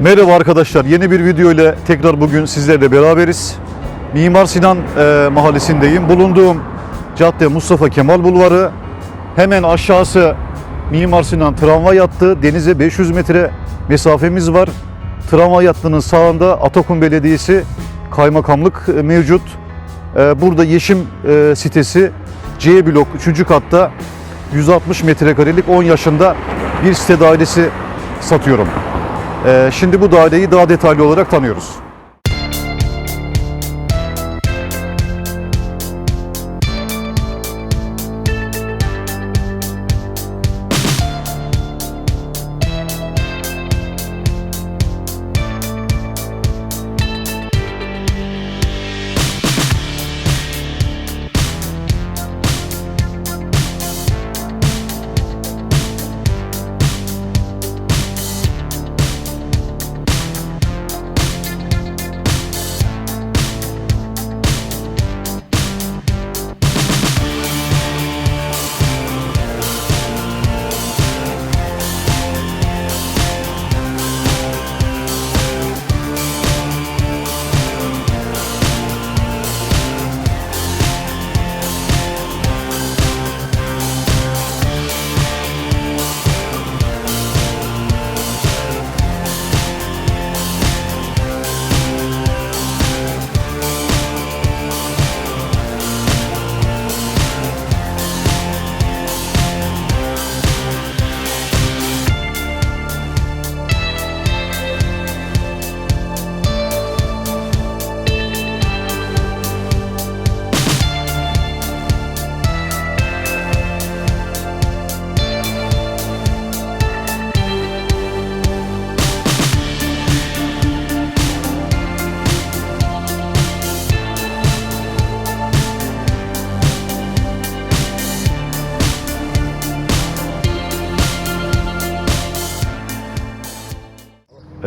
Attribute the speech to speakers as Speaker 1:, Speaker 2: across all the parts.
Speaker 1: Merhaba arkadaşlar, yeni bir video ile tekrar bugün sizlerle beraberiz. Mimar Sinan e, mahallesindeyim. Bulunduğum cadde Mustafa Kemal Bulvarı. Hemen aşağısı Mimar Sinan tramvay hattı. Denize 500 metre mesafemiz var. Tramvay hattının sağında Atakum Belediyesi kaymakamlık e, mevcut. E, burada Yeşim e, sitesi C blok 3. katta 160 metrekarelik 10 yaşında bir site dairesi satıyorum. Ee, şimdi bu daireyi daha detaylı olarak tanıyoruz.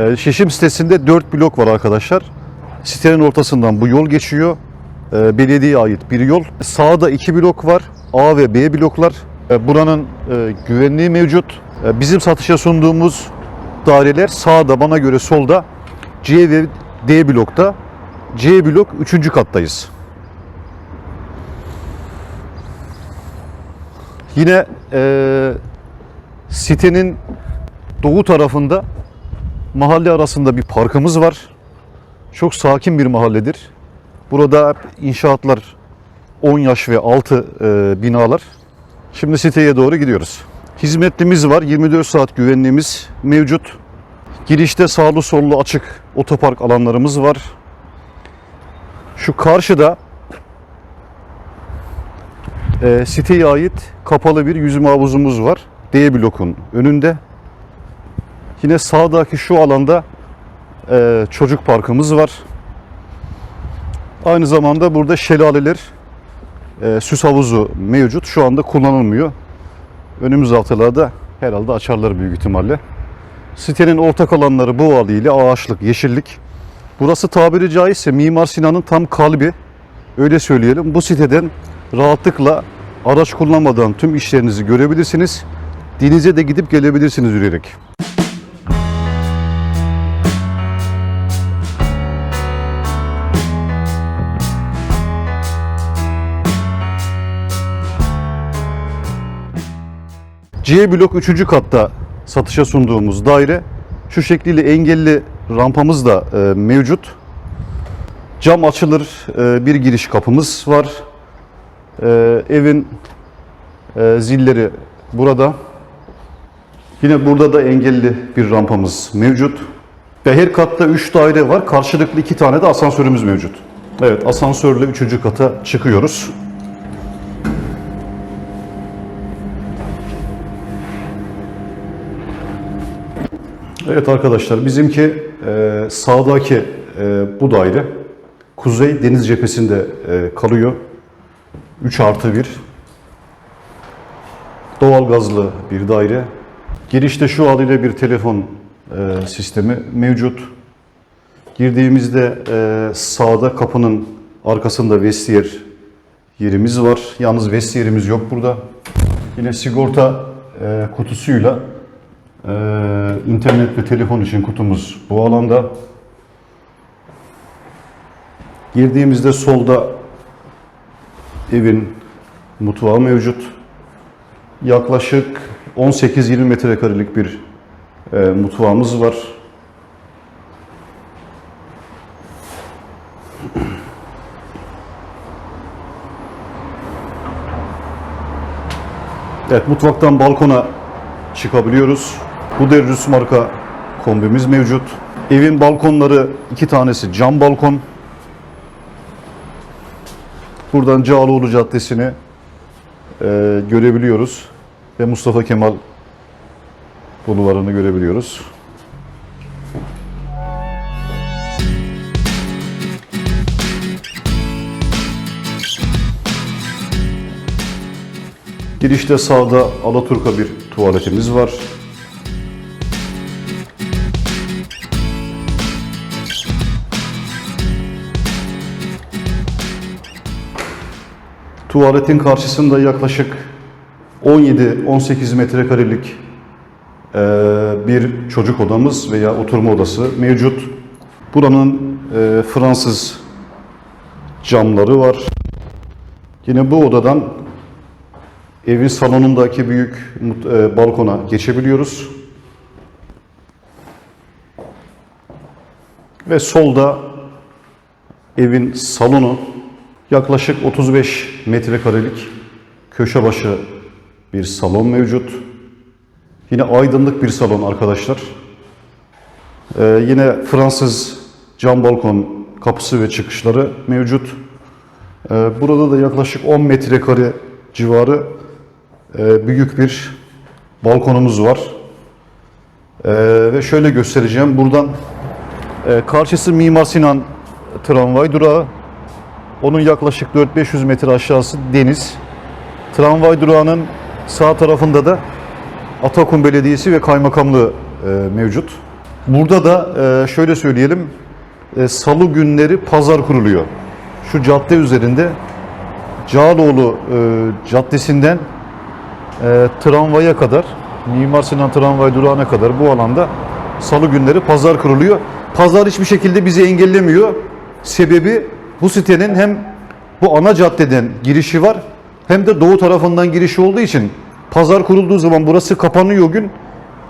Speaker 1: Ee, Şişim sitesinde 4 blok var arkadaşlar. Sitenin ortasından bu yol geçiyor. Ee, Belediyeye ait bir yol. Sağda 2 blok var. A ve B bloklar. Ee, Buranın e, güvenliği mevcut. Bizim satışa sunduğumuz daireler sağda bana göre solda C ve D blokta. C blok 3. kattayız. Yine e, sitenin doğu tarafında mahalle arasında bir parkımız var. Çok sakin bir mahalledir. Burada inşaatlar 10 yaş ve altı e, binalar. Şimdi siteye doğru gidiyoruz. Hizmetlimiz var. 24 saat güvenliğimiz mevcut. Girişte sağlı sollu açık otopark alanlarımız var. Şu karşıda e, siteye ait kapalı bir yüzme havuzumuz var. D blokun önünde. Yine sağdaki şu alanda e, çocuk parkımız var. Aynı zamanda burada şelaleler, e, süs havuzu mevcut. Şu anda kullanılmıyor. Önümüz haftalarda herhalde açarlar büyük ihtimalle. Sitenin ortak alanları bu haliyle ağaçlık, yeşillik. Burası tabiri caizse Mimar Sinan'ın tam kalbi. Öyle söyleyelim. Bu siteden rahatlıkla araç kullanmadan tüm işlerinizi görebilirsiniz. Denize de gidip gelebilirsiniz yürüyerek. C blok 3. katta satışa sunduğumuz daire. Şu şekliyle engelli rampamız da e, mevcut. Cam açılır e, bir giriş kapımız var. E, evin e, zilleri burada. Yine burada da engelli bir rampamız mevcut. Ve her katta 3 daire var. Karşılıklı 2 tane de asansörümüz mevcut. Evet asansörle 3. kata çıkıyoruz. Evet arkadaşlar bizimki e, sağdaki e, bu daire kuzey deniz cephesinde e, kalıyor. 3 artı 1 doğal gazlı bir daire. Girişte şu haliyle bir telefon sistemi mevcut. Girdiğimizde sağda kapının arkasında vestiyer yerimiz var. Yalnız vestiyerimiz yok burada. Yine sigorta e, kutusuyla Ee, internet ve telefon için kutumuz bu alanda. Girdiğimizde solda evin mutfağı mevcut. Yaklaşık 18-20 metrekarelik bir e, mutfağımız var. Evet, mutfaktan balkona çıkabiliyoruz. Bu Derrus marka kombimiz mevcut. Evin balkonları iki tanesi cam balkon. Buradan Cağaloğlu Caddesi'ni e, görebiliyoruz ve Mustafa Kemal bulvarını görebiliyoruz. Girişte sağda Alaturka bir tuvaletimiz var. Tuvaletin karşısında yaklaşık 17-18 metrekarelik eee, bir çocuk odamız veya oturma odası mevcut. Buranın eee, Fransız camları var. Yine bu odadan evin salonundaki büyük eee, balkona geçebiliyoruz. Ve solda evin salonu yaklaşık 35 metrekarelik köşe başı bir salon mevcut. Yine aydınlık bir salon arkadaşlar. Ee, yine Fransız cam balkon kapısı ve çıkışları mevcut. Ee, burada da yaklaşık 10 metrekare civarı e, büyük bir balkonumuz var. Ee, ve şöyle göstereceğim. Buradan e, karşısı Mimar Sinan tramvay durağı. Onun yaklaşık 4-500 metre aşağısı deniz. Tramvay durağının sağ tarafında da Atakum Belediyesi ve Kaymakamlığı e, mevcut. Burada da e, şöyle söyleyelim, e, salı günleri pazar kuruluyor. Şu cadde üzerinde Cağaloğlu e, Caddesi'nden e, tramvaya kadar, Mimar Sinan tramvay durağına kadar bu alanda salı günleri pazar kuruluyor. Pazar hiçbir şekilde bizi engellemiyor. Sebebi bu sitenin hem bu ana caddeden girişi var hem de doğu tarafından girişi olduğu için pazar kurulduğu zaman burası kapanıyor gün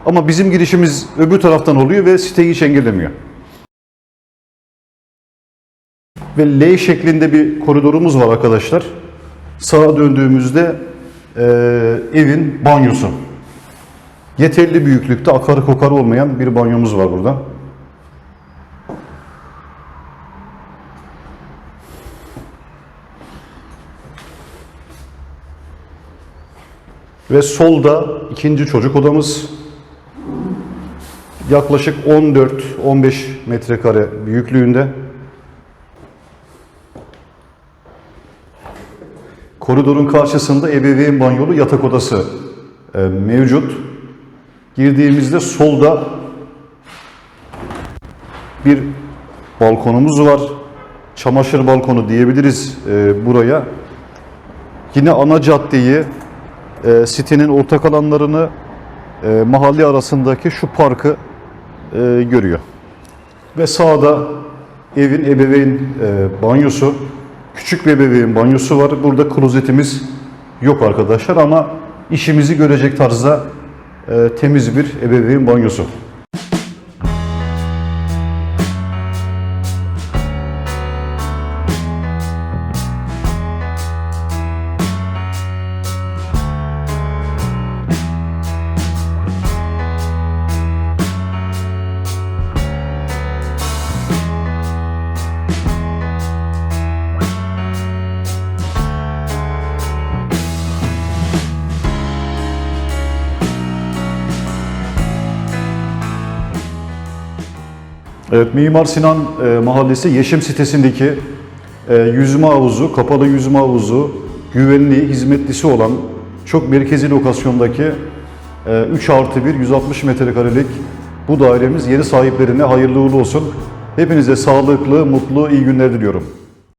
Speaker 1: ama bizim girişimiz öbür taraftan oluyor ve siteyi hiç engellemiyor. Ve L şeklinde bir koridorumuz var arkadaşlar. Sağa döndüğümüzde e, evin banyosu. Yeterli büyüklükte akarı kokarı olmayan bir banyomuz var burada. Ve solda ikinci çocuk odamız. Yaklaşık 14-15 metrekare büyüklüğünde. Koridorun karşısında ebeveyn banyolu yatak odası e, mevcut. Girdiğimizde solda bir balkonumuz var. Çamaşır balkonu diyebiliriz e, buraya. Yine ana caddeyi, e, sitenin ortak alanlarını, e, mahalle arasındaki şu parkı e, görüyor. Ve sağda evin ebeveyn e, banyosu, küçük bir ebeveyn banyosu var. Burada klozetimiz yok arkadaşlar ama işimizi görecek tarzda e, temiz bir ebeveyn banyosu. Evet, Mimar Sinan e, Mahallesi Yeşim sitesindeki e, yüzme havuzu, kapalı yüzme havuzu, güvenli, hizmetlisi olan çok merkezi lokasyondaki e, 3 artı 1, 160 metrekarelik bu dairemiz yeni sahiplerine hayırlı uğurlu olsun. Hepinize sağlıklı, mutlu, iyi günler diliyorum.